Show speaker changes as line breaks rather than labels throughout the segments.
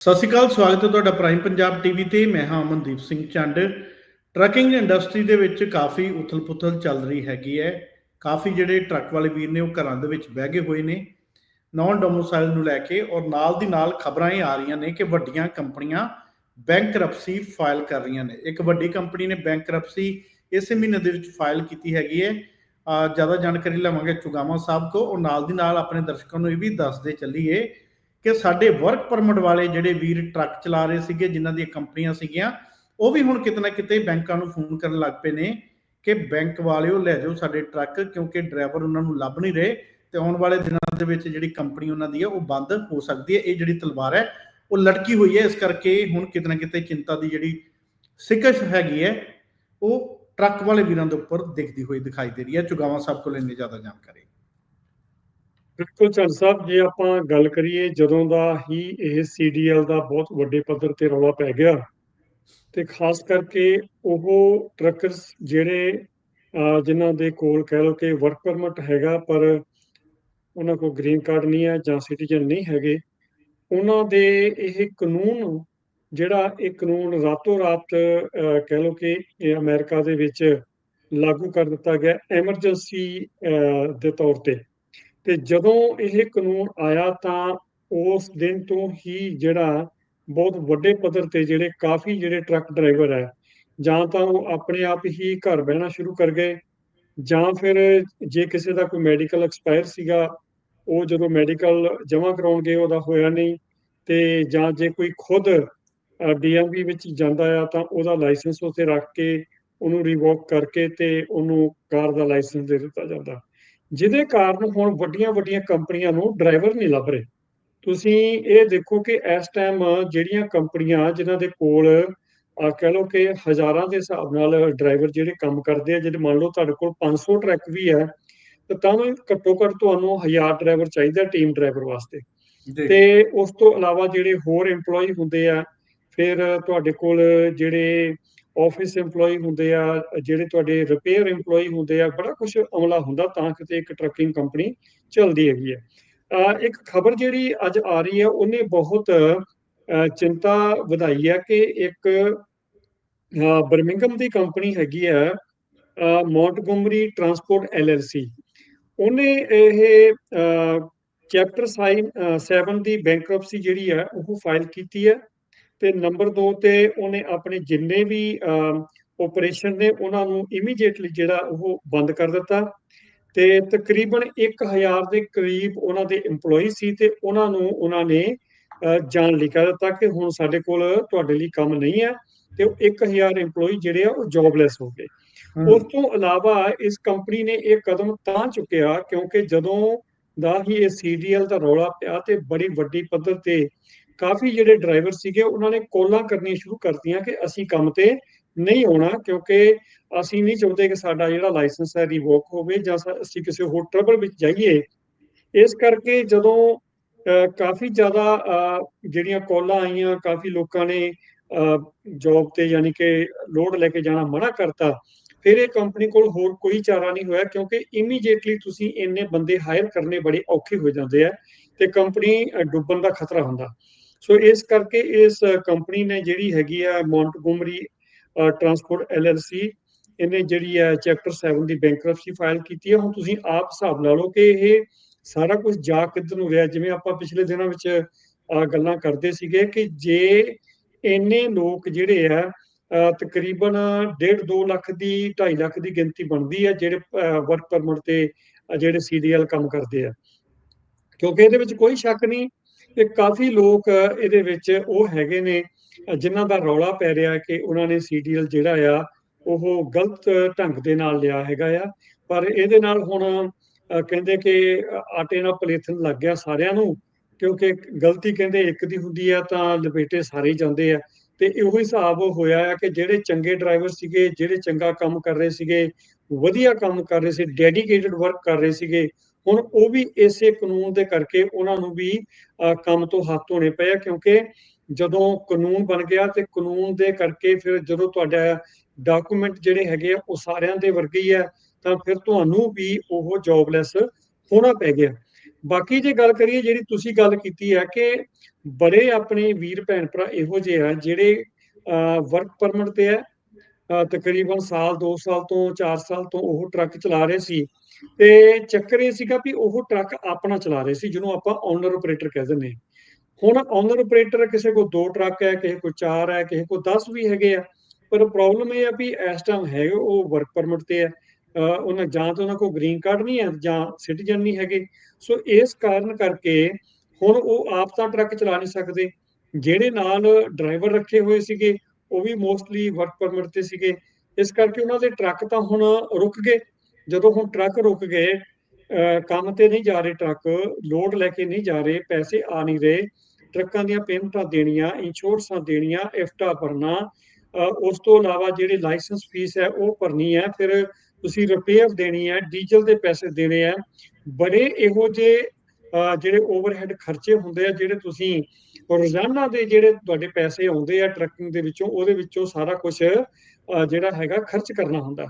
ਸਤਿ ਸ਼੍ਰੀ ਅਕਾਲ, ਸਵਾਗਤ ਹੈ ਤੁਹਾਡਾ ਪ੍ਰਾਈਮ ਪੰਜਾਬ ਟੀਵੀ ਤੇ। ਮੈਂ ਹਾਂ ਅਮਨਦੀਪ ਸਿੰਘ ਚੰਡ। ਟਰੱਕਿੰਗ ਇੰਡਸਟਰੀ ਦੇ ਵਿੱਚ ਕਾਫੀ ਉਥਲ-ਪੁਥਲ ਚੱਲ ਰਹੀ ਹੈਗੀ ਹੈ। ਕਾਫੀ ਜਿਹੜੇ ਟਰੱਕ ਵਾਲੇ ਵੀਰ ਨੇ ਉਹ ਘਰਾਂ ਦੇ ਵਿੱਚ ਬਹਿ ਗਏ ਹੋਏ ਨੇ ਨਾਨ ਡੋਮੋਸਾਈਲ ਨੂੰ ਲੈ ਕੇ ਔਰ ਨਾਲ ਦੀ ਨਾਲ ਖਬਰਾਂ ਇਹ ਆ ਰਹੀਆਂ ਨੇ ਕਿ ਵੱਡੀਆਂ ਕੰਪਨੀਆਂ ਬੈਂਕਰਪਸੀ ਫਾਈਲ ਕਰ ਰਹੀਆਂ ਨੇ। ਇੱਕ ਵੱਡੀ ਕੰਪਨੀ ਨੇ ਬੈਂਕਰਪਸੀ ਇਸੇ ਮਹੀਨੇ ਦੇ ਵਿੱਚ ਫਾਈਲ ਕੀਤੀ ਹੈਗੀ ਹੈ। ਜ਼ਿਆਦਾ ਜਾਣਕਾਰੀ ਲਵਾਂਗੇ ਚੁਗਾਮਾ ਸਾਹਿਬ ਕੋ। ਔਰ ਨਾਲ ਦੀ ਨਾਲ ਆਪਣੇ ਦਰਸ਼ਕਾਂ ਨੂੰ ਇਹ ਵੀ ਦੱਸਦੇ ਚੱਲੀਏ ਕਿ ਸਾਡੇ ਵਰਕ ਪਰਮਿਟ ਵਾਲੇ ਜਿਹੜੇ ਵੀਰ ਟਰੱਕ ਚਲਾ ਰਹੇ ਸੀਗੇ, ਜਿਨ੍ਹਾਂ ਦੀਆਂ ਕੰਪਨੀਆਂ ਸੀਗੀਆਂ, ਉਹ ਵੀ ਹੁਣ ਕਿਤੇ ਨਾ ਕਿਤੇ ਬੈਂਕਾਂ ਨੂੰ ਫੋਨ ਕਰਨ ਲੱਗ ਪਏ ਨੇ ਕਿ ਬੈਂਕ ਵਾਲਿਓ ਲੈ ਜਾਓ ਸਾਡੇ ਟਰੱਕ ਕਿਉਂਕਿ ਡਰਾਈਵਰ ਉਹਨਾਂ ਨੂੰ ਲੱਭ ਨਹੀਂ ਰਹੇ ਤੇ ਆਉਣ ਵਾਲੇ ਦਿਨਾਂ ਦੇ ਵਿੱਚ ਜਿਹੜੀ ਕੰਪਨੀ ਉਹਨਾਂ ਦੀ ਹੈ ਉਹ ਬੰਦ ਹੋ ਸਕਦੀ ਹੈ। ਇਹ ਜਿਹੜੀ ਤਲਵਾਰ ਹੈ, ਉਹ ਲਟਕੀ ਹੋਈ ਹੈ। ਇਸ ਕਰਕੇ ਹੁਣ ਕਿਤੇ ਨਾ ਕਿਤੇ ਚਿੰਤਾ ਦੀ ਜਿਹੜੀ ਸਿਕਸ਼ ਹੈਗੀ ਹੈ, ਉਹ ਟਰੱਕ ਵਾਲੇ ਵੀਰਾਂ ਦੇ ਉੱਪਰ ਦਿਖਦੀ ਹੋਈ ਦਿਖਾਈ ਦੇ ਰਹੀ ਹੈ। ਚੁਗਾਵਾ ਸਾਹਿਬ ਕੋਲ ਇੰਨੀ ਜ਼ਿਆਦਾ ਜਾਣਕਾਰੀ।
ਬਿਲਕੁਲ ਚੰਦ ਸਾਹਿਬ ਜੇ ਆਪਾਂ ਗੱਲ ਕਰੀਏ ਜਦੋਂ ਦਾ ਹੀ ਇਹ ਸੀਡੀਐਲ ਦਾ ਬਹੁਤ ਵੱਡੇ ਪੱਧਰ ਤੇ ਰੌਲਾ ਪੈ ਗਿਆ ਤੇ ਖਾਸ ਕਰਕੇ ਉਹ ਟਰੱਕਰਸ ਜਿਹੜੇ ਅਹ, ਜਿਨ੍ਹਾਂ ਦੇ ਕੋਲ ਕਹਿ ਲਓ ਕਿ ਵਰਕ ਪਰਮਿਟ ਹੈਗਾ ਪਰ ਉਹਨਾਂ ਕੋਲ ਗ੍ਰੀਨ ਕਾਰਡ ਨਹੀਂ ਹੈ ਜਾਂ ਸਿਟੀਜ਼ਨ ਨਹੀਂ ਹੈਗੇ ਉਹਨਾਂ ਦੇ ਇਹ ਕਾਨੂੰਨ ਜਿਹੜਾ ਇਹ ਕਾਨੂੰਨ ਰਾਤੋਂ ਰਾਤ ਕਹਿ ਲਓ ਕਿ ਇਹ ਅਮਰੀਕਾ ਦੇ ਵਿੱਚ ਲਾਗੂ ਕਰ ਦਿੱਤਾ ਗਿਆ ਐਮਰਜੈਂਸੀ ਦੇ ਤੌਰ ਤੇ। ਤੇ ਜਦੋਂ ਇਹ ਕਾਨੂੰਨ ਆਇਆ ਤਾਂ ਉਸ ਦਿਨ ਤੋਂ ਹੀ ਜਿਹੜਾ ਬਹੁਤ ਵੱਡੇ ਪੱਧਰ ਤੇ ਜਿਹੜੇ ਕਾਫੀ ਜਿਹੜੇ ਟਰੱਕ ਡਰਾਈਵਰ ਹੈ, ਜਾਂ ਤਾਂ ਉਹ ਆਪਣੇ ਆਪ ਹੀ ਘਰ ਬਹਿਣਾ ਸ਼ੁਰੂ ਕਰ ਗਏ, ਜਾਂ ਫਿਰ ਜੇ ਕਿਸੇ ਦਾ ਕੋਈ ਮੈਡੀਕਲ ਐਕਸਪਾਇਰ ਸੀਗਾ, ਉਹ ਜਦੋਂ ਮੈਡੀਕਲ ਜਮ੍ਹਾਂ ਕਰਾਉਣ ਗਏ ਉਹਦਾ ਹੋਇਆ ਨਹੀਂ, ਤੇ ਜਾਂ ਜੇ ਕੋਈ ਖੁਦ ਡੀਐਮਵੀ ਵਿੱਚ ਜਾਂਦਾ ਆ ਤਾਂ ਉਹਦਾ ਲਾਇਸੈਂਸ ਉੱਥੇ ਰੱਖ ਕੇ ਉਹਨੂੰ ਰਿਵੋਕ ਕਰਕੇ ਤੇ ਉਹਨੂੰ ਕਾਰ ਦਾ ਲਾਇਸੈਂਸ ਦੇ ਦਿੱਤਾ ਜਾਂਦਾ। ਜਿਹਦੇ ਕਾਰਨ ਹੁਣ ਵੱਡੀਆਂ ਵੱਡੀਆਂ ਕੰਪਨੀਆਂ ਨੂੰ ਡਰਾਈਵਰ ਨਹੀਂ ਲੱਭ ਰਹੇ। ਤੁਸੀਂ ਇਹ ਦੇਖੋ ਕਿ ਇਸ ਟਾਈਮ ਜਿਹੜੀਆਂ ਕੰਪਨੀਆਂ ਜਿਨ੍ਹਾਂ ਦੇ ਕੋਲ ਆ ਕਹਿ ਲਓ ਕਿ ਹਜ਼ਾਰਾਂ ਦੇ ਹਿਸਾਬ ਨਾਲ ਡਰਾਈਵਰ ਜਿਹੜੇ ਕੰਮ ਕਰਦੇ ਆ ਜਿਹੜੇ ਮੰਨ ਲਓ ਤੁਹਾਡੇ ਕੋਲ 500 ਟਰੱਕ ਵੀ ਹੈ ਤਾਂ ਤਾਂ ਘੱਟੋ ਘੱਟ ਤੁਹਾਨੂੰ 1000 ਡਰਾਈਵਰ ਚਾਹੀਦਾ ਟੀਮ ਡਰਾਈਵਰ ਵਾਸਤੇ। ਤੇ ਉਸ ਤੋਂ ਇਲਾਵਾ ਜਿਹੜੇ ਹੋਰ EMPLOYE ਹੁੰਦੇ ਆ ਫਿਰ ਤੁਹਾਡੇ ਕੋਲ ਜਿਹੜੇ ਆਫਿਸ EMPLOYE ਹੁੰਦੇ ਆ, ਜਿਹੜੇ ਤੁਹਾਡੇ ਰਿਪੇਅਰ EMPLOYE ਹੁੰਦੇ ਆ, ਬੜਾ ਕੁਝ ਅਮਲਾ ਹੁੰਦਾ ਤਾਂ ਕਿਤੇ ਇੱਕ ਟਰੱਕਿੰਗ ਕੰਪਨੀ ਚੱਲਦੀ ਹੈਗੀ ਹੈ ਇੱਕ ਖਬਰ ਜਿਹੜੀ ਅੱਜ ਆ ਰਹੀ ਹੈ ਉਹਨੇ ਬਹੁਤ ਚਿੰਤਾ ਵਧਾਈ ਹੈ ਕਿ ਇੱਕ ਬਰਮਿੰਗਮ ਦੀ ਕੰਪਨੀ ਹੈਗੀ ਹੈ ਮੌਂਟਗੋਮਰੀ ਟਰਾਂਸਪੋਰਟ ਐਲਐਲਸੀ। ਉਹਨੇ ਇਹ ਚੈਪਟਰ 7 ਦੀ ਬੈਂਕਰਪਸੀ ਜਿਹੜੀ ਹੈ ਉਹ ਫਾਈਲ ਕੀਤੀ ਹੈ ਤੇ ਨੰਬਰ 2 ਤੇ ਉਹਨੇ ਆਪਣੇ ਜਿੰਨੇ ਵੀ ਆਪਰੇਸ਼ਨ ਨੇ ਉਹਨਾਂ ਨੂੰ ਇਮੀਡੀਏਟਲੀ ਜਿਹੜਾ ਉਹ ਬੰਦ ਕਰ ਦਿੱਤਾ ਤੇ ਤਕਰੀਬਨ 1000 ਦੇ ਕਰੀਬ ਉਹਨਾਂ ਦੇ EMPLOYE ਸੀ ਤੇ ਉਹਨਾਂ ਨੂੰ ਉਹਨਾਂ ਨੇ ਜਾਣ ਲਈ ਕਹਿ ਦਿੱਤਾ ਕਿ ਹੁਣ ਸਾਡੇ ਕੋਲ ਤੁਹਾਡੇ ਲਈ ਕੰਮ ਨਹੀਂ ਹੈ ਤੇ ਉਹ 1000 EMPLOYE ਜਿਹੜੇ ਆ ਉਹ ਜੌਬਲੈਸ ਹੋ ਗਏ। ਉਸ ਤੋਂ ਇਲਾਵਾ ਇਸ ਕੰਪਨੀ ਨੇ ਇਹ ਕਦਮ ਤਾਂ ਚੁੱਕਿਆ ਕਿਉਂਕਿ ਜਦੋਂ ਦਾ ਹੀ ਇਹ ਸੀਡੀਐਲ ਦਾ ਰੌਲਾ ਪਿਆ ਤੇ ਬੜੀ ਵੱਡੀ ਪੱਧਰ ਤੇ ਕਾਫੀ ਜਿਹੜੇ ਡਰਾਈਵਰ ਸੀਗੇ, ਉਹਨਾਂ ਨੇ ਕੋਲਾਂ ਕਰਨੀਆਂ ਸ਼ੁਰੂ ਕਰਤੀਆਂ ਕਿ ਅਸੀਂ ਕੰਮ ਤੇ ਨਹੀਂ ਆਉਣਾ, ਕਿਉਂਕਿ ਅਸੀਂ ਨਹੀਂ ਚਾਹੁੰਦੇ ਕਿ ਸਾਡਾ ਜਿਹੜਾ ਲਾਇਸੈਂਸ ਹੈ ਰਿਵੋਕ ਹੋਵੇ ਜਾਂ ਅਸੀਂ ਕਿਸੇ ਹੋਰ ਟਰਬਲ ਵਿੱਚ ਜਾਈਏ। ਇਸ ਕਰਕੇ ਜਦੋਂ ਕਾਫੀ ਜ਼ਿਆਦਾ ਜਿਹੜੀਆਂ ਕੋਲਾਂ ਆਈਆਂ, ਕਾਫੀ ਲੋਕਾਂ ਨੇ ਜੌਬ ਤੇ ਯਾਨੀ ਕਿ ਲੋਡ ਲੈ ਕੇ ਜਾਣਾ ਮਨਾ ਕਰਤਾ, ਫਿਰ ਇਹ ਕੰਪਨੀ ਕੋਲ ਹੋਰ ਕੋਈ ਚਾਰਾ ਨਹੀਂ ਹੋਇਆ, ਕਿਉਂਕਿ ਇਮੀਡੀਏਟਲੀ ਤੁਸੀਂ ਇੰਨੇ ਬੰਦੇ ਹਾਇਰ ਕਰਨੇ ਬੜੇ ਔਖੇ ਹੋ ਜਾਂਦੇ ਆ ਤੇ ਕੰਪਨੀ ਡੁੱਬਣ ਦਾ ਖਤਰਾ ਹੁੰਦਾ। ਸੋ ਇਸ ਕਰਕੇ ਇਸ ਕੰਪਨੀ ਨੇ ਜਿਹੜੀ ਹੈਗੀ ਆ ਮੌਂਟਗੋਮਰੀ ਟਰਾਂਸਪੋਰਟ ਐਲਐਲਸੀ ਇਹਨੇ ਜਿਹੜੀ ਹੈ ਚੈਪਟਰ 7 ਦੀ ਬੈਂਕਰਪਸੀ ਫਾਈਲ ਕੀਤੀ ਹੈ ਹੁਣ ਤੁਸੀਂ ਆਪ ਹਿਸਾਬ ਲਾ ਲਓ ਕਿ ਇਹ ਸਾਰਾ ਕੁਝ ਜਾ ਕਿੱਧਰ ਨੂੰ ਰਿਹਾ। ਜਿਵੇਂ ਆਪਾਂ ਪਿਛਲੇ ਦਿਨਾਂ ਵਿੱਚ ਗੱਲਾਂ ਕਰਦੇ ਸੀਗੇ ਕਿ ਜੇ ਇੰਨੇ ਲੋਕ ਜਿਹੜੇ ਆ ਤਕਰੀਬਨ 1.5 2 ਲੱਖ ਦੀ 2.5 ਲੱਖ ਦੀ ਗਿਣਤੀ ਬਣਦੀ ਹੈ ਜਿਹੜੇ ਵਰਕ ਪਰਮਿਟ ਤੇ ਜਿਹੜੇ ਸੀਡੀਐਲ ਕੰਮ ਕਰਦੇ ਆ। ਕਿਉਂਕਿ ਇਹਦੇ ਵਿੱਚ ਕੋਈ ਸ਼ੱਕ ਨਹੀਂ ਕਿ ਕਾਫੀ ਲੋਕ ਇਹਦੇ ਵਿੱਚ ਉਹ ਹੈਗੇ ਨੇ, ਜਿਨ੍ਹਾਂ ਦਾ ਰੌਲਾ ਪੈ ਰਿਹਾ ਕਿ ਉਹਨਾਂ ਨੇ ਸੀਡੀਐਲ ਜਿਹੜਾ ਆ, ਉਹ ਗਲਤ ਢੰਗ ਦੇ ਨਾਲ ਲਿਆ ਹੈਗਾ ਆ। ਪਰ ਇਹਦੇ ਨਾਲ ਹੁਣ ਕਹਿੰਦੇ ਕਿ ਆਟੇ ਨਾਲ ਪਲੇਥਨ ਲੱਗ ਗਿਆ ਸਾਰਿਆਂ ਨੂੰ, ਕਿਉਂਕਿ ਗਲਤੀ ਕਹਿੰਦੇ ਇੱਕ ਦੀ ਹੁੰਦੀ ਆ ਤਾਂ ਲਪੇਟੇ ਸਾਰੇ ਜਾਂਦੇ ਆ। ਤੇ ਇਹੋ ਹਿਸਾਬ ਹੋਇਆ ਆ ਕਿ ਜਿਹੜੇ ਚੰਗੇ ਡਰਾਈਵਰ ਸੀਗੇ, ਜਿਹੜੇ ਚੰਗਾ ਕੰਮ ਕਰ ਰਹੇ ਸੀਗੇ, ਵਧੀਆ ਕੰਮ ਕਰ ਰਹੇ ਸੀ, ਡੈਡੀਕੇਟਿਡ ਵਰਕ ਕਰ ਰਹੇ ਸੀਗੇ ਹੁਣ ਉਹ ਵੀ ਇਸੇ ਕਾਨੂੰਨ ਦੇ ਕਰਕੇ ਉਹਨਾਂ ਨੂੰ ਵੀ ਕੰਮ ਤੋਂ ਹੱਥ ਧੋਣੇ ਪਏ ਕਿਉਂਕਿ ਜਦੋਂ ਕਾਨੂੰਨ ਬਣ ਗਿਆ ਤੇ ਕਾਨੂੰਨ ਦੇ ਕਰਕੇ ਫਿਰ ਜਦੋਂ ਤੁਹਾਡਾ ਡਾਕੂਮੈਂਟ ਜਿਹੜੇ ਹੈਗੇ ਆ, ਉਹ ਸਾਰਿਆਂ ਦੇ ਵਰਗੇ ਹੀ ਆ, ਤਾਂ ਫਿਰ ਤੁਹਾਨੂੰ ਵੀ ਉਹ ਜੌਬਲੈਸ ਹੋਣਾ ਪੈ ਗਿਆ। ਬਾਕੀ ਜੇ ਗੱਲ ਕਰੀਏ ਜਿਹੜੀ ਤੁਸੀਂ ਗੱਲ ਕੀਤੀ ਹੈ ਕਿ ਬੜੇ ਆਪਣੇ ਵੀਰ ਭੈਣ ਭਰਾ ਇਹੋ ਜਿਹੇ ਆ ਜਿਹੜੇ ਵਰਕ ਪਰਮਿਟ ਤੇ ਹੈ ਤਕਰੀਬਨ ਸਾਲ 2 ਸਾਲ ਤੋਂ 4 ਸਾਲ ਤੋਂ ਉਹ ਟਰੱਕ ਚਲਾ ਰਹੇ ਸੀ। ਤੇ ਚੱਕਰ ਇਹ ਸੀਗਾ ਵੀ ਉਹ ਟਰੱਕ ਆਪਣਾ ਚਲਾ ਰਹੇ ਸੀ, ਜਿਹਨੂੰ ਆਪਾਂ ਓਨਰ ਆਪਰੇਟਰ ਕਹਿ ਦਿੰਦੇ ਹੁਣ ਓਨਰ ਆਪਰੇਟਰ ਕਿਸੇ ਕੋਲ ਦੋ ਟਰੱਕ ਹੈ, ਕਿਸੇ ਕੋਲ ਚਾਰ ਹੈ, ਕਿਸੇ ਕੋਲ 10 ਵੀ ਹੈਗੇ ਆ, ਪਰ ਪ੍ਰੋਬਲਮ ਇਹ ਆ ਵੀ ਇਸ ਟਾਈਮ ਹੈ ਉਹ ਵਰਕ ਪਰਮਿਟ ਤੇ ਹੈ ਅਹ ਉਹਨਾਂ ਜਾਂ ਤਾਂ ਉਹਨਾਂ ਕੋਲ ਗ੍ਰੀਨ ਕਾਰਡ ਨਹੀਂ ਹੈ ਜਾਂ ਸਿਟੀਜ਼ਨ ਨਹੀਂ ਹੈਗੇ। ਸੋ ਇਸ ਕਾਰਨ ਕਰਕੇ ਹੁਣ ਉਹ ਆਪ ਤਾਂ ਟਰੱਕ ਚਲਾ ਨਹੀਂ ਸਕਦੇ। ਜਿਹੜੇ ਨਾਲ ਡਰਾਈਵਰ ਰੱਖੇ ਹੋਏ ਸੀਗੇ ਉਹ ਵੀ ਮੋਸਟਲੀ ਵਰਕ ਪਰਮਿਟ ਤੇ ਸੀਗੇ। ਇਸ ਕਰਕੇ ਉਹਨਾਂ ਦੇ ਟਰੱਕ ਤਾਂ ਹੁਣ ਰੁਕ ਗਏ। ਜਦੋਂ ਹੁਣ ਟਰੱਕ ਰੁਕ ਗਏ ਕੰਮ ਤੇ ਨਹੀਂ ਜਾ ਰਹੇ ਟਰੱਕ ਲੋਡ ਲੈ ਕੇ ਨਹੀਂ ਜਾ ਰਹੇ, ਪੈਸੇ ਆ ਨਹੀਂ ਰਹੇ। ਟਰੱਕਾਂ ਦੀਆਂ ਪੇਮੈਂਟਾਂ ਦੇਣੀਆਂ ਇੰਸ਼ੋਰੈਂਸਾਂ ਦੇਣੀਆਂ ਇਫਟਾ ਭਰਨਾ ਉਸ ਤੋਂ ਇਲਾਵਾ ਜਿਹੜੇ ਲਾਇਸੈਂਸ ਫੀਸ ਹੈ ਉਹ ਭਰਨੀ ਹੈ। ਫਿਰ ਤੁਸੀਂ ਰਿਪੇਅਰ ਦੇਣੀ ਹੈ ਡੀਜ਼ਲ ਦੇ ਪੈਸੇ ਦੇਣੇ ਆ ਬੜੇ ਇਹੋ ਜਿਹੇ ਜਿਹੜੇ ਓਵਰਹੈਡ ਖਰਚੇ ਹੁੰਦੇ ਆ, ਜਿਹੜੇ ਤੁਸੀਂ ਰੋਜ਼ਾਨਾ ਦੇ ਜਿਹੜੇ ਤੁਹਾਡੇ ਪੈਸੇ ਆਉਂਦੇ ਆ ਟਰੱਕਿੰਗ ਦੇ ਵਿੱਚੋਂ, ਉਹਦੇ ਵਿੱਚੋਂ ਸਾਰਾ ਕੁਝ ਜਿਹੜਾ ਹੈਗਾ ਖਰਚ ਕਰਨਾ ਹੁੰਦਾ।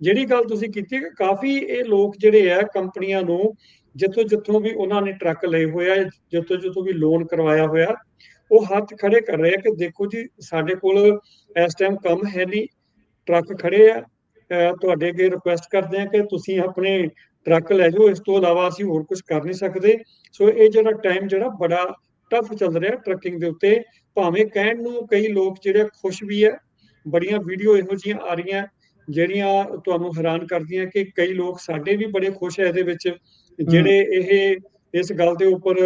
ਜਿਹੜੀ ਗੱਲ ਤੁਸੀਂ ਕੀਤੀ ਕਿ ਕਾਫੀ ਇਹ ਲੋਕ ਜਿਹੜੇ ਆ ਕੰਪਨੀਆਂ ਨੂੰ ਜਿੱਥੋਂ ਜਿੱਥੋਂ ਵੀ ਉਹਨਾਂ ਨੇ ਟਰੱਕ ਲਏ ਹੋਇਆ ਜਿੱਥੋਂ ਜਿੱਥੋਂ ਵੀ ਲੋਨ ਕਰਵਾਇਆ ਹੋਇਆ, ਉਹ ਹੱਥ ਖੜੇ ਕਰ ਰਹੇ ਆ ਕਿ ਦੇਖੋ ਜੀ, ਸਾਡੇ ਕੋਲ ਇਸ ਟਾਈਮ ਕੰਮ ਹੈ ਨਹੀਂ। ਟਰੱਕ ਖੜੇ ਆ ਤੁਹਾਡੇ ਅੱਗੇ ਰਿਕੁਐਸਟ ਕਰਦੇ ਆ ਕਿ ਤੁਸੀਂ ਆਪਣੇ ਟਰੱਕ ਲੈ ਜਾਓ ਇਸ ਤੋਂ ਇਲਾਵਾ ਅਸੀਂ ਹੋਰ ਕੁਝ ਕਰ ਨਹੀਂ ਸਕਦੇ। ਸੋ ਇਹ ਜਿਹੜਾ ਟਾਈਮ ਜਿਹੜਾ ਬੜਾ ਟਫ ਚੱਲ ਰਿਹਾ ਟਰੱਕਿੰਗ ਦੇ ਉੱਤੇ। ਭਾਵੇਂ ਕਹਿਣ ਨੂੰ ਕਈ ਲੋਕ ਜਿਹੜੇ ਖੁਸ਼ ਵੀ ਹੈ ਬੜੀਆਂ ਵੀਡੀਓ ਇਹੋ ਜਿਹੀਆਂ ਆ ਰਹੀਆਂ ਜਿਹੜੀਆਂ ਤੁਹਾਨੂੰ ਹੈਰਾਨ ਕਰਦੀਆਂ ਕਿ ਕਈ ਲੋਕ ਸਾਡੇ ਵੀ ਬੜੇ ਖੁਸ਼ ਹੈ ਇਹਦੇ ਵਿੱਚ ਜਿਹੜੇ ਇਹ ਇਸ ਗੱਲ ਦੇ ਉੱਪਰ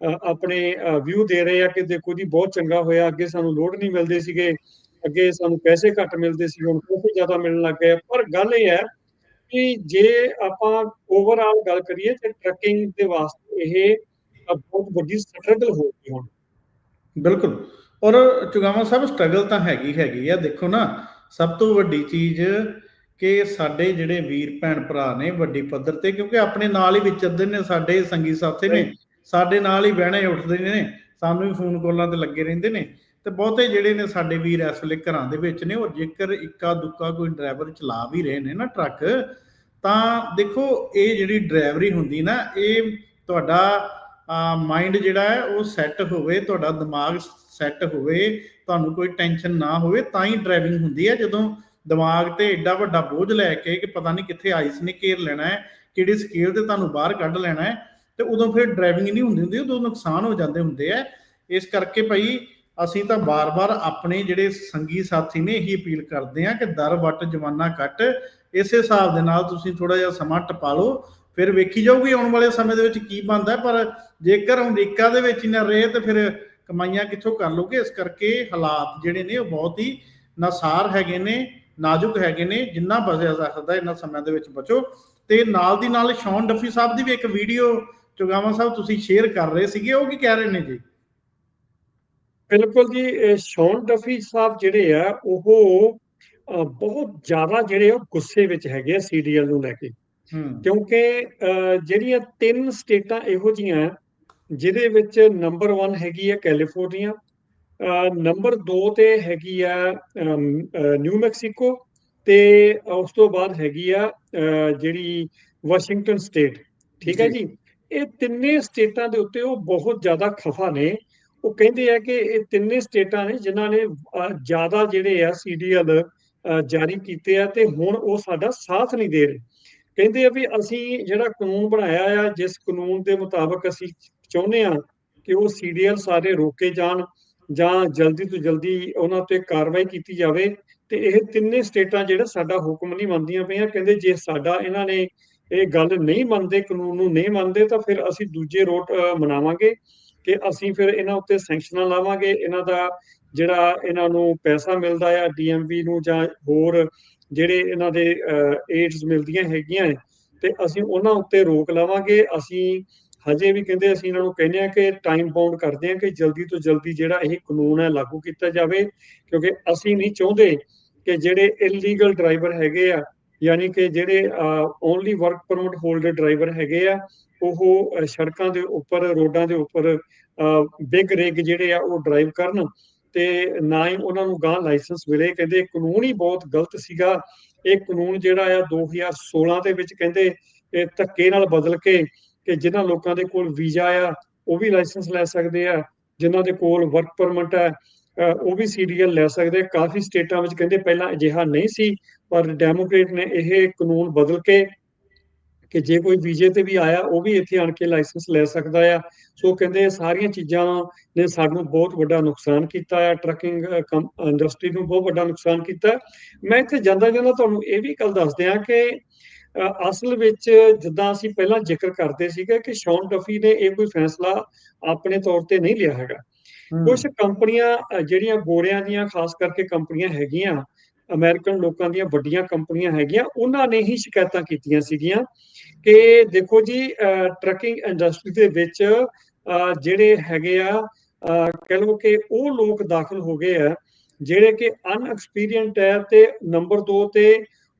ਆਪਣੇ ਵਿਊ ਦੇ ਰਹੇ ਆ ਕਿ ਦੇਖੋ ਜੀ ਬਹੁਤ ਚੰਗਾ ਹੋਇਆ ਅੱਗੇ ਸਾਨੂੰ ਲੋਡ ਨਹੀਂ ਮਿਲਦੇ ਸੀਗੇ ਅੱਗੇ ਸਾਨੂੰ ਪੈਸੇ ਘੱਟ ਮਿਲਦੇ ਸੀ ਹੁਣ ਪੈਸੇ ਜ਼ਿਆਦਾ ਮਿਲਣ ਲੱਗ ਗਏ। ਪਰ ਗੱਲ ਇਹ ਹੈ ਕਿ ਜੇ ਆਪਾਂ ਓਵਰਆਲ ਗੱਲ ਕਰੀਏ ਤੇ ਟਰੱਕਿੰਗ ਦੇ ਵਾਸਤੇ ਇਹ ਬਹੁਤ ਵੱਡੀ ਸਟਰਗਲ ਹੋ ਗਈ ਹੁਣ।
ਬਿਲਕੁਲ। ਔਰ ਚੁਗਾਵਾ ਸਾਹਿਬ ਸਟਰਗਲ ਤਾਂ ਹੈਗੀ ਹੈਗੀ ਆ। ਦੇਖੋ ਨਾ ਸਭ ਤੋਂ ਵੱਡੀ ਚੀਜ਼ ਕਿ ਸਾਡੇ ਜਿਹੜੇ ਵੀਰ ਭੈਣ ਭਰਾ ਨੇ ਵੱਡੀ ਪੱਧਰ ਤੇ ਕਿਉਂਕਿ ਆਪਣੇ ਨਾਲ ਹੀ ਵਿਚਰਦੇ ਨੇ ਸਾਡੇ ਸੰਗੀ ਸਾਥੀ ਨੇ ਸਾਡੇ ਨਾਲ ਹੀ ਬਹਿਣੇ ਉੱਠਦੇ ਨੇ ਸਾਨੂੰ ਵੀ ਫੋਨ ਕਾਲਾਂ ਤੇ ਲੱਗੇ ਰਹਿੰਦੇ ਨੇ। ਤੇ ਬਹੁਤੇ ਜਿਹੜੇ ਨੇ ਸਾਡੇ ਵੀਰ ਇਸ ਵੇਲੇ ਘਰਾਂ ਦੇ ਵਿੱਚ ਨੇ ਔਰ ਜੇਕਰ ਇੱਕਾ ਦੁੱਕਾ ਕੋਈ ਡਰਾਈਵਰ ਚਲਾ ਵੀ ਰਹੇ ਨੇ ਨਾ ਟਰੱਕ, ਤਾਂ ਦੇਖੋ ਇਹ ਜਿਹੜੀ ਡਰਾਈਵਰੀ ਹੁੰਦੀ ਨਾ, ਇਹ ਤੁਹਾਡਾ ਮਾਈਂਡ ਜਿਹੜਾ ਹੈ ਉਹ ਸੈੱਟ ਹੋਵੇ, ਤੁਹਾਡਾ ਦਿਮਾਗ ਸੈੱਟ ਹੋਵੇ, ਤੁਹਾਨੂੰ ਕੋਈ ਟੈਨਸ਼ਨ ਨਾ ਹੋਵੇ, ਤਾਂ ਹੀ ਡਰਾਈਵਿੰਗ ਹੁੰਦੀ ਹੈ। ਜਦੋਂ ਦਿਮਾਗ ਤੇ ਐਡਾ ਵੱਡਾ ਬੋਝ ਲੈ ਕੇ ਕਿ ਪਤਾ ਨਹੀਂ ਕਿੱਥੇ ਆਈਸ ਨੇ ਘੇਰ ਲੈਣਾ ਹੈ, ਕਿਹੜੀ ਸਕੇਲ ਤੇ ਤੁਹਾਨੂੰ ਬਾਹਰ ਕੱਢ ਲੈਣਾ ਹੈ, ਤੇ ਉਦੋਂ ਫਿਰ ਡਰਾਈਵਿੰਗ ਨਹੀਂ ਹੁੰਦੀ ਹੁੰਦੀ, ਉਦੋਂ ਨੁਕਸਾਨ ਹੋ ਜਾਂਦੇ ਹੁੰਦੇ ਆ ਇਸ ਕਰਕੇ ਭਾਈ ਅਸੀਂ ਤਾਂ ਬਾਰ-ਬਾਰ ਆਪਣੇ ਜਿਹੜੇ ਸੰਗੀ ਸਾਥੀ ਨੇ ਇਹੀ ਅਪੀਲ ਕਰਦੇ ਆ ਕਿ ਦਰ, ਵੱਟ ਜਵਾਨਾ ਕੱਟ ਇਸੇ ਹਿਸਾਬ ਦੇ ਨਾਲ ਤੁਸੀਂ ਥੋੜਾ ਜਿਹਾ ਸਮਾਂ ਟਪਾ ਲਓ। ਫਿਰ ਵੇਖੀ ਜਾਊਗੀ ਆਉਣ ਵਾਲੇ ਸਮੇਂ ਦੇ ਵਿੱਚ ਕੀ ਬਣਦਾ, ਪਰ ਜੇਕਰ ਅਮਰੀਕਾ ਦੇ ਵਿੱਚ ਹੀ ਨਾ ਰਹੇ ਤਾਂ ਫਿਰ ਕਮਾਈਆਂ ਕਿੱਥੋਂ ਕਰ ਲੋਗੇ? ਇਸ ਕਰਕੇ ਹਾਲਾਤ ਜਿਹੜੇ ਨੇ ਉਹ ਬਹੁਤ ਹੀ ਨਸਾਰ ਹੈਗੇ ਨੇ, ਨਾਜ਼ੁਕ ਹੈਗੇ ਨੇ, ਜਿੰਨਾ ਬਚਿਆ ਜਾ ਸਕਦਾ ਇਹਨਾਂ ਸਮਿਆਂ ਦੇ ਵਿੱਚ ਬਚੋ। ਤੇ ਨਾਲ ਦੀ ਨਾਲ ਸ਼ੌਨ ਡਫੀ ਸਾਹਿਬ ਦੀ ਵੀ ਇੱਕ ਵੀਡੀਓ ਚੁਗਾਵਾ ਸਾਹਿਬ ਤੁਸੀਂ ਸ਼ੇਅਰ ਕਰ ਰਹੇ ਸੀਗੇ, ਉਹ ਕੀ ਕਹਿ ਰਹੇ ਨੇ ਜੀ?
ਬਿਲਕੁਲ ਜੀ ਸ਼ੌਨ ਡਫੀ ਸਾਹਿਬ ਜਿਹੜੇ ਆ ਉਹ ਬਹੁਤ ਜ਼ਿਆਦਾ ਜਿਹੜੇ ਉਹ ਗੁੱਸੇ ਵਿੱਚ ਹੈਗੇ ਆ ਸੀਡੀਐਲ ਨੂੰ ਲੈ ਕੇ। ਕਿਉਂਕਿ ਜਿਹੜੀਆਂ ਤਿੰਨ ਸਟੇਟਾਂ ਇਹੋ ਜੀਆਂ ਜਿਹਦੇ ਵਿੱਚ ਨੰਬਰ 1 ਹੈਗੀ ਹੈ ਕੈਲੀਫੋਰਨੀਆ ਨੰਬਰ 2 ਤੇ ਹੈਗੀ ਆ ਨਿਊ ਮੈਕਸੀਕੋ ਤੇ ਉਸ ਤੋਂ ਬਾਅਦ ਹੈਗੀ ਆ ਜਿਹੜੀ ਵਾਸ਼ਿੰਗਟਨ ਸਟੇਟ। ਠੀਕ ਹੈ ਜੀ? ਇਹ ਤਿੰਨੇ ਸਟੇਟਾਂ ਦੇ ਉੱਤੇ ਉਹ ਬਹੁਤ ਜ਼ਿਆਦਾ ਖਫਾ ਨੇ। ਉਹ ਕਹਿੰਦੇ ਆ ਕਿ ਇਹ ਤਿੰਨੇ ਸਟੇਟਾਂ ਨੇ ਜਿਨ੍ਹਾਂ ਨੇ ਜ਼ਿਆਦਾ ਜਿਹੜੇ ਆ ਸੀਡੀਐਲ ਜਾਰੀ ਕੀਤੇ ਆ ਤੇ ਹੁਣ ਉਹ ਸਾਡਾ ਸਾਥ ਨਹੀਂ ਦੇ ਰਹੇ। ਕਹਿੰਦੇ ਆ ਵੀ ਅਸੀਂ ਜਿਹੜਾ ਕਾਨੂੰਨ ਬਣਾਇਆ ਆ, ਜਿਸ ਕਾਨੂੰਨ ਦੇ ਮੁਤਾਬਕ ਅਸੀਂ ਚਾਹੁੰਦੇ ਆ ਕਿ ਉਹ ਸੀਡੀਐਲ ਸਾਰੇ ਰੋਕੇ ਜਾਣ ਜਾਂ ਜਲਦੀ ਤੋਂ ਜਲਦੀ ਉਹਨਾਂ ਤੇ ਕਾਰਵਾਈ ਕੀਤੀ ਜਾਵੇ ਤੇ ਇਹ ਤਿੰਨੇ ਸਟੇਟਾਂ ਜਿਹੜਾ ਸਾਡਾ ਹੁਕਮ ਨਹੀਂ ਮੰਨਦੀਆਂ ਪਈਆਂ। ਕਹਿੰਦੇ ਜੇ ਸਾਡਾ ਇਹਨਾਂ ਨੇ ਇਹ ਗੱਲ ਨਹੀਂ ਮੰਨਦੇ, ਕਾਨੂੰਨ ਨੂੰ ਨਹੀਂ ਮੰਨਦੇ ਤਾਂ ਫਿਰ ਅਸੀਂ ਦੂਜੇ ਰੋਟ ਮਨਾਵਾਂਗੇ। ਕਿ ਅਸੀਂ ਫਿਰ ਇਹਨਾਂ ਉੱਤੇ ਸੈਂਕਸ਼ਨਾਂ ਲਾਵਾਂਗੇ, ਇਹਨਾਂ ਦਾ ਜਿਹੜਾ ਇਹਨਾਂ ਨੂੰ ਪੈਸਾ ਮਿਲਦਾ ਆ ਡੀਐਮਵੀ ਨੂੰ ਜਾਂ ਹੋਰ ਜਿਹੜੇ ਇਹਨਾਂ ਦੇ ਏਡਸ ਮਿਲਦੀਆਂ ਹੈਗੀਆਂ ਤੇ ਅਸੀਂ ਉਹਨਾਂ ਉੱਤੇ ਰੋਕ ਲਾਵਾਂਗੇ। ਅਸੀਂ ਹਜੇ ਵੀ ਕਹਿੰਦੇ, ਅਸੀਂ ਇਹਨਾਂ ਨੂੰ ਕਹਿੰਦੇ ਆ ਕਿ ਟਾਈਮ ਬਾਉਂਡ ਕਰਦੇ ਆ ਕਿ ਜਲਦੀ ਤੋਂ ਜਲਦੀ ਜਿਹੜਾ ਇਹ ਕਾਨੂੰਨ ਹੈ ਲਾਗੂ ਕੀਤਾ ਜਾਵੇ, ਕਿਉਂਕਿ ਅਸੀਂ ਨਹੀਂ ਚਾਹੁੰਦੇ ਕਿ ਜਿਹੜੇ ਇਲੀਗਲ ਡਰਾਈਵਰ ਹੈਗੇ ਆ, ਯਾਨੀ ਕਿ ਜਿਹੜੇ only work permit holder driver ਹੈਗੇ ਆ ਉਹ ਸੜਕਾਂ ਦੇ ਉੱਪਰ, ਰੋਡਾਂ ਦੇ ਉੱਪਰ ਬਿਗ ਰਿਗ ਜਿਹੜੇ ਆ ਉਹ ਡਰਾਈਵ ਕਰਨ ਤੇ ਨਾ ਹੀ ਉਹਨਾਂ ਨੂੰ ਗਾਂ ਲਾਇਸੈਂਸ ਮਿਲੇ। ਕਹਿੰਦੇ ਕਾਨੂੰਨ ਹੀ ਬਹੁਤ ਗਲਤ ਸੀਗਾ। ਇਹ ਕਾਨੂੰਨ ਜਿਹੜਾ ਆ 2016 ਦੇ ਵਿੱਚ ਕਹਿੰਦੇ ਇਹ ਧੱਕੇ ਨਾਲ ਬਦਲ ਕੇ ਕਿ ਜਿਨ੍ਹਾਂ ਲੋਕਾਂ ਦੇ ਕੋਲ ਵੀਜ਼ਾ ਆ, ਉਹ ਵੀ ਲਾਇਸੈਂਸ ਲੈ ਸਕਦੇ ਆ। ਜਿਨ੍ਹਾਂ ਦੇ ਕੋਲ ਵਰਕ ਪਰਮਿਟ ਹੈ ਉਹ ਵੀ ਸੀਡੀਐਲ ਲੈ ਸਕਦੇ। ਕਾਫੀ ਸਟੇਟਾਂ ਵਿੱਚ ਕਹਿੰਦੇ ਪਹਿਲਾਂ ਅਜਿਹਾ ਨਹੀਂ ਸੀ, ਪਰ ਡੈਮੋਕ੍ਰੇਟ ਨੇ ਇਹ ਕਾਨੂੰਨ ਬਦਲ ਕੇ ਕਿ ਜੇ ਕੋਈ ਵੀਜ਼ੇ ਤੇ ਵੀ ਆਇਆ ਉਹ ਵੀ ਇੱਥੇ ਆਣ ਕੇ ਲਾਇਸੈਂਸ ਲੈ ਸਕਦਾ ਆ। ਸੋ ਕਹਿੰਦੇ ਸਾਰੀਆਂ ਚੀਜ਼ਾਂ ਨੇ ਸਾਨੂੰ ਬਹੁਤ ਵੱਡਾ ਨੁਕਸਾਨ ਕੀਤਾ ਹੈ ਟਰੱਕਿੰਗ ਇੰਡਸਟਰੀ ਨੂੰ ਬਹੁਤ ਵੱਡਾ ਨੁਕਸਾਨ ਕੀਤਾ। ਮੈਂ ਇੱਥੇ ਜਾਂਦਾ ਜਾਂਦਾ ਤੁਹਾਨੂੰ ਇਹ ਵੀ ਗੱਲ ਦੱਸ ਦਿਆਂ ਕਿ ਅਸਲ ਵਿੱਚ ਜਿੱਦਾਂ ਅਸੀਂ ਪਹਿਲਾਂ ਜ਼ਿਕਰ ਕਰਦੇ ਸੀਗੇ ਕਿ ਸ਼ੌਨ ਡਫੀ ਨੇ ਇਹ ਕੋਈ ਫੈਸਲਾ ਆਪਣੇ ਤੌਰ ਤੇ ਨਹੀਂ ਲਿਆ ਹੈਗਾ। ਕੁਝ ਕੰਪਨੀਆਂ ਜਿਹੜੀਆਂ ਗੋਰਿਆਂ ਦੀਆਂ ਖਾਸ ਕਰਕੇ ਕੰਪਨੀਆਂ ਹੈਗੀਆਂ ਅਮਰੀਕਨ ਲੋਕਾਂ ਦੀਆਂ ਵੱਡੀਆਂ ਕੰਪਨੀਆਂ ਹੈਗੀਆਂ ਉਹਨਾਂ ਨੇ ਹੀ ਸ਼ਿਕਾਇਤਾਂ ਕੀਤੀਆਂ ਸੀਗੀਆਂ ਕਿ ਦੇਖੋ ਜੀ ਟਰੱਕਿੰਗ ਇੰਡਸਟਰੀ ਦੇ ਵਿੱਚ ਜਿਹੜੇ ਹੈਗੇ ਆ ਅ, ਲਓ ਕਿ ਉਹ ਲੋਕ ਦਾਖਲ ਹੋ ਗਏ ਆ ਜਿਹੜੇ ਕਿ ਅਨਐਕਸਪੀਰੀਅੰਟ ਹੈ ਤੇ ਨੰਬਰ 2 ਤੇ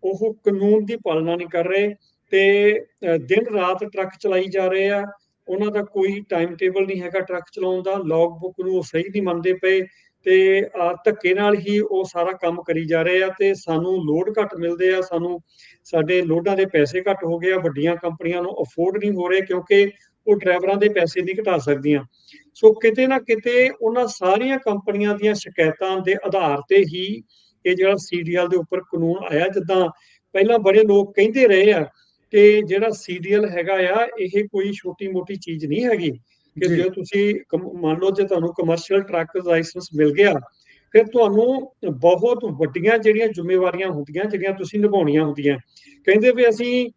ਉਹ ਕਾਨੂੰਨ ਦੀ ਪਾਲਣਾ ਨਹੀਂ ਕਰ ਰਹੇ ਤੇ ਦਿਨ ਰਾਤ ਟਰੱਕ ਚਲਾਈ ਜਾ ਰਹੇ ਆ ਉਹਨਾਂ ਦਾ ਕੋਈ ਟਾਈਮ ਟੇਬਲ ਨਹੀਂ ਹੈਗਾ ਟਰੱਕ ਚਲਾਉਣ ਦਾ ਲੌਗ ਬੁੱਕ ਨੂੰ ਉਹ ਸਹੀ ਨਹੀਂ ਮੰਨਦੇ ਪਏ ਤੇ ਧੱਕੇ ਨਾਲ ਹੀ ਉਹ ਸਾਰਾ ਕੰਮ ਕਰੀ ਜਾ ਰਹੇ ਆ ਤੇ ਸਾਨੂੰ ਲੋਡ ਘੱਟ ਮਿਲਦੇ ਆ, ਸਾਨੂੰ ਸਾਡੇ ਲੋਡਾਂ ਦੇ ਪੈਸੇ ਘੱਟ ਹੋ ਗਏ ਆ, ਵੱਡੀਆਂ ਕੰਪਨੀਆਂ ਨੂੰ ਅਫੋਰਡ ਨਹੀਂ ਹੋ ਰਹੇ ਕਿਉਂਕਿ ਉਹ ਡਰਾਈਵਰਾਂ ਦੇ ਪੈਸੇ ਨਹੀਂ ਘਟਾ ਸਕਦੀਆਂ। ਸੋ ਕਿਤੇ ਨਾ ਕਿਤੇ ਉਹਨਾਂ ਸਾਰੀਆਂ ਕੰਪਨੀਆਂ ਦੀਆਂ ਸ਼ਿਕਾਇਤਾਂ ਦੇ ਆਧਾਰ ਤੇ ਹੀ ਇਹ ਜਿਹੜਾ ਸੀਡੀਐਲ ਦੇ ਉੱਪਰ ਕਾਨੂੰਨ ਆਇਆ, ਜਿੱਦਾਂ ਪਹਿਲਾਂ ਬੜੇ ਲੋਕ ਕਹਿੰਦੇ ਰਹੇ ਆ ਕਿ ਜਿਹੜਾ ਸੀਡੀਐਲ ਹੈਗਾ ਆ, ਇਹ ਕੋਈ ਛੋਟੀ ਮੋਟੀ ਚੀਜ਼ ਨਹੀਂ ਹੈਗੀ। ਕਿ
ਜੀ।
ਤੁਸੀਂ ਮੰਨ ਲਓ ਜੇ ਤੁਹਾਨੂੰ ਕਮਰਸ਼ੀਅਲ ਟਰੱਕ ਲਾਇਸੈਂਸ ਮਿਲ ਗਿਆ ਫਿਰ ਤੁਹਾਨੂੰ ਬਹੁਤ ਵੱਡੀਆਂ ਜਿਹੜੀਆਂ ਜ਼ਿੰਮੇਵਾਰੀਆਂ ਹੁੰਦੀਆਂ ਜਿਹੜੀਆਂ ਤੁਸੀਂ ਨਿਭਾਉਣੀਆਂ ਹੁੰਦੀਆਂ ਕਹਿੰਦੇ ਵੀ ਅਸੀਂ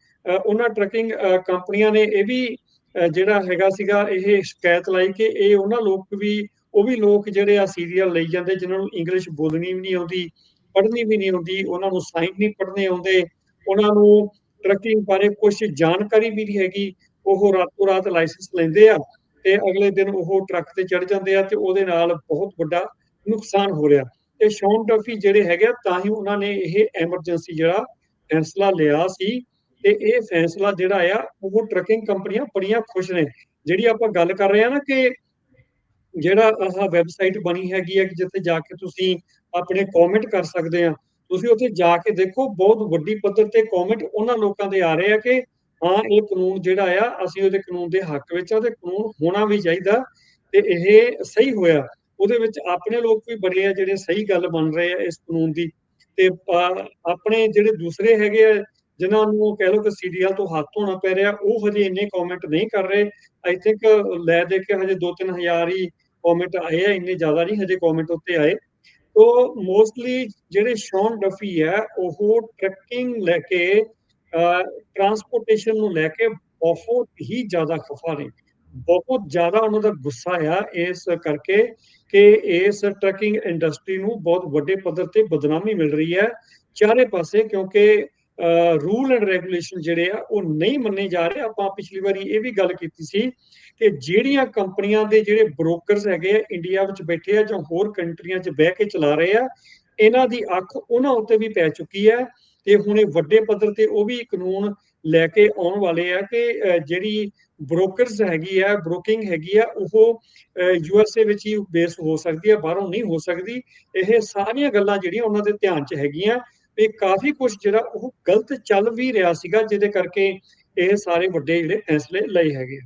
ਉਹਨਾਂ ਟਰੱਕਿੰਗ ਕੰਪਨੀਆਂ ਨੇ ਇਹ ਵੀ ਜਿਹੜਾ ਹੈਗਾ ਸੀਗਾ ਇਹ ਸ਼ਿਕਾਇਤ ਲਾਈ ਕਿ ਇਹ ਉਹਨਾਂ ਲੋਕ ਵੀ ਉਹ ਵੀ ਲੋਕ ਜਿਹੜੇ ਆ ਸੀਰੀਅਲ ਲਈ ਜਾਂਦੇ ਜਿਨ੍ਹਾਂ ਨੂੰ ਇੰਗਲਿਸ਼ ਬੋਲਣੀ ਵੀ ਨਹੀਂ ਆਉਂਦੀ ਪੜ੍ਹਨੀ ਵੀ ਨਹੀਂ ਆਉਂਦੀ ਉਹਨਾਂ ਨੂੰ ਸਾਈਨ ਨਹੀਂ ਪੜ੍ਹਨੇ ਆਉਂਦੇ ਉਹਨਾਂ ਨੂੰ ਟਰੱਕਿੰਗ ਬਾਰੇ ਕੁਝ ਜਾਣਕਾਰੀ ਵੀ ਨਹੀਂ ਹੈਗੀ ਉਹ ਰਾਤੋਂ ਰਾਤ ਲਾਇਸੈਂਸ ਲੈਂਦੇ ਆ ਤੇ ਅਗਲੇ ਦਿਨ ਉਹ ਟਰੱਕ ਤੇ ਚੜ ਜਾਂਦੇ ਆ ਤੇ ਉਹਦੇ ਨਾਲ ਬਹੁਤ ਵੱਡਾ ਨੁਕਸਾਨ ਹੋ ਰਿਹਾ। ਤੇ ਸ਼ੌਨ ਡਫੀ ਜਿਹੜੇ ਹੈਗੇ ਤਾਂ ਹੀ ਉਹਨਾਂ ਨੇ ਇਹ ਐਮਰਜੈਂਸੀ ਜਿਹੜਾ ਫੈਸਲਾ ਲਿਆ ਸੀ ਤੇ ਇਹ ਫੈਸਲਾ ਜਿਹੜਾ ਆ, ਉਹ ਟਰੱਕਿੰਗ ਕੰਪਨੀਆਂ ਬੜੀਆਂ ਖੁਸ਼ ਨੇ। ਜਿਹੜੀ ਆਪਾਂ ਗੱਲ ਕਰ ਰਹੇ ਆ ਨਾ ਕਿ ਜਿਹੜਾ ਆਹ ਵੈਬਸਾਈਟ ਬਣੀ ਹੈਗੀ ਹੈ ਕਿ ਜਿੱਥੇ ਜਾ ਕੇ ਤੁਸੀਂ ਆਪਣੇ ਕਮੈਂਟ ਕਰ ਸਕਦੇ ਆ। ਤੁਸੀਂ ਉੱਥੇ ਜਾ ਕੇ ਦੇਖੋ, ਬਹੁਤ ਵੱਡੀ ਪੱਧਰ ਤੇ ਕਮੈਂਟ ਉਹਨਾਂ ਲੋਕਾਂ ਦੇ ਆ ਰਹੇ ਆ ਕਿ ਹਾਂ ਇਹ ਕਾਨੂੰਨ ਜਿਹੜਾ ਆ ਅਸੀਂ ਉਹਦੇ ਕਾਨੂੰਨ ਦੇ ਹੱਕ ਵਿੱਚ ਆ ਤੇ ਕਾਨੂੰਨ ਹੋਣਾ ਵੀ ਚਾਹੀਦਾ ਤੇ ਇਹ ਸਹੀ ਹੋਇਆ। ਉਹਦੇ ਵਿੱਚ ਆਪਣੇ ਲੋਕ ਵੀ ਬੜੇ ਆ ਜਿਹੜੇ ਸਹੀ ਗੱਲ ਮੰਨ ਰਹੇ ਆ ਇਸ ਕਾਨੂੰਨ ਦੀ। ਤੇ ਆਪਣੇ ਜਿਹੜੇ ਦੂਸਰੇ ਹੈਗੇ ਆ ਜਿਨ੍ਹਾਂ ਨੂੰ ਕਹਿ ਲਓ ਕਿ ਸੀਡੀਐਲ ਤੋਂ ਹੱਥ ਧੋਣਾ ਪੈ ਰਿਹਾ ਉਹ ਹਜੇ ਇੰਨੇ ਕਮੈਂਟ ਨਹੀਂ ਕਰ ਰਹੇ। ਆਈ ਥਿੰਕ ਲੈ ਦੇ ਕੇ ਹਜੇ 2-3000 ਹੀ ਕਮੈਂਟ ਆਏ ਆ ਇੰਨੇ ਜ਼ਿਆਦਾ ਨਹੀਂ ਹਜੇ ਕਮੈਂਟ ਉੱਤੇ ਆਏ। ਤੋ ਮੋਸਟਲੀ ਜਿਹੜੇ ਸ਼ੌਨ ਡਫੀ ਹੈ ਉਹ ਟਰੱਕਿੰਗ ਲੈ ਕੇ ਟਰਾਂਸਪੋਰਟੇਸ਼ਨ ਨੂੰ ਲੈ ਕੇ ਬਹੁਤ ਹੀ ਜ਼ਿਆਦਾ ਖਫਾ ਨੇ। ਬਹੁਤ ਜ਼ਿਆਦਾ ਉਹਨਾਂ ਦਾ ਗੁੱਸਾ ਆ ਇਸ ਕਰਕੇ ਕਿ ਇਸ ਟਰੱਕਿੰਗ ਇੰਡਸਟਰੀ ਨੂੰ ਬਹੁਤ ਵੱਡੇ ਪੱਧਰ ਤੇ ਬਦਨਾਮੀ ਮਿਲ ਰਹੀ ਹੈ। ਚਾਰੇ ਪਾਸੇ ਕਿਉਂਕਿ ਰੂਲ ਐਂਡ ਰੈਗੂਲੇਸ਼ਨ ਜਿਹੜੇ ਆ ਉਹ ਨਹੀਂ ਮੰਨੇ ਜਾ ਰਹੇ। ਆਪਾਂ ਪਿਛਲੀ ਵਾਰੀ ਇਹ ਵੀ ਗੱਲ ਕੀਤੀ ਸੀ ਕਿ ਜਿਹੜੀਆਂ ਕੰਪਨੀਆਂ ਦੇ ਜਿਹੜੇ ਬ੍ਰੋਕਰਸ ਹੈਗੇ ਆ ਇੰਡੀਆ ਵਿੱਚ ਬੈਠੇ ਆ ਜਾਂ ਹੋਰ ਕੰਟਰੀਆਂ 'ਚ ਬਹਿ ਕੇ ਚਲਾ ਰਹੇ ਆ, ਇਹਨਾਂ ਦੀ ਅੱਖ ਉਹਨਾਂ ਉੱਤੇ ਵੀ ਪੈ ਚੁੱਕੀ ਹੈ। ਤੇ ਹੁਣ ਇਹ ਵੱਡੇ ਪੱਧਰ ਤੇ ਉਹ ਵੀ ਕਾਨੂੰਨ ਲੈ ਕੇ ਆਉਣ ਵਾਲੇ ਆ ਕਿ ਜਿਹੜੀ ਬ੍ਰੋਕਰਸ ਹੈਗੀ ਆ ਬ੍ਰੋਕਿੰਗ ਹੈਗੀ ਆ, ਉਹ ਯੂ ਐਸ ਏ ਵਿੱਚ ਹੀ ਬੇਸ ਹੋ ਸਕਦੀ ਹੈ ਬਾਹਰੋਂ ਨਹੀਂ ਹੋ ਸਕਦੀ। ਇਹ ਸਾਰੀਆਂ ਗੱਲਾਂ ਜਿਹੜੀਆਂ ਉਹਨਾਂ ਦੇ ਧਿਆਨ 'ਚ ਹੈਗੀਆਂ। ਤੇ ਕਾਫੀ ਕੁਝ ਜਿਹੜਾ ਉਹ ਗਲਤ ਚੱਲ ਵੀ ਰਿਹਾ ਸੀਗਾ, ਜਿਹਦੇ ਕਰਕੇ ਇਹ ਸਾਰੇ ਵੱਡੇ ਜਿਹੜੇ ਫੈਸਲੇ ਲਏ ਹੈਗੇ ਆ।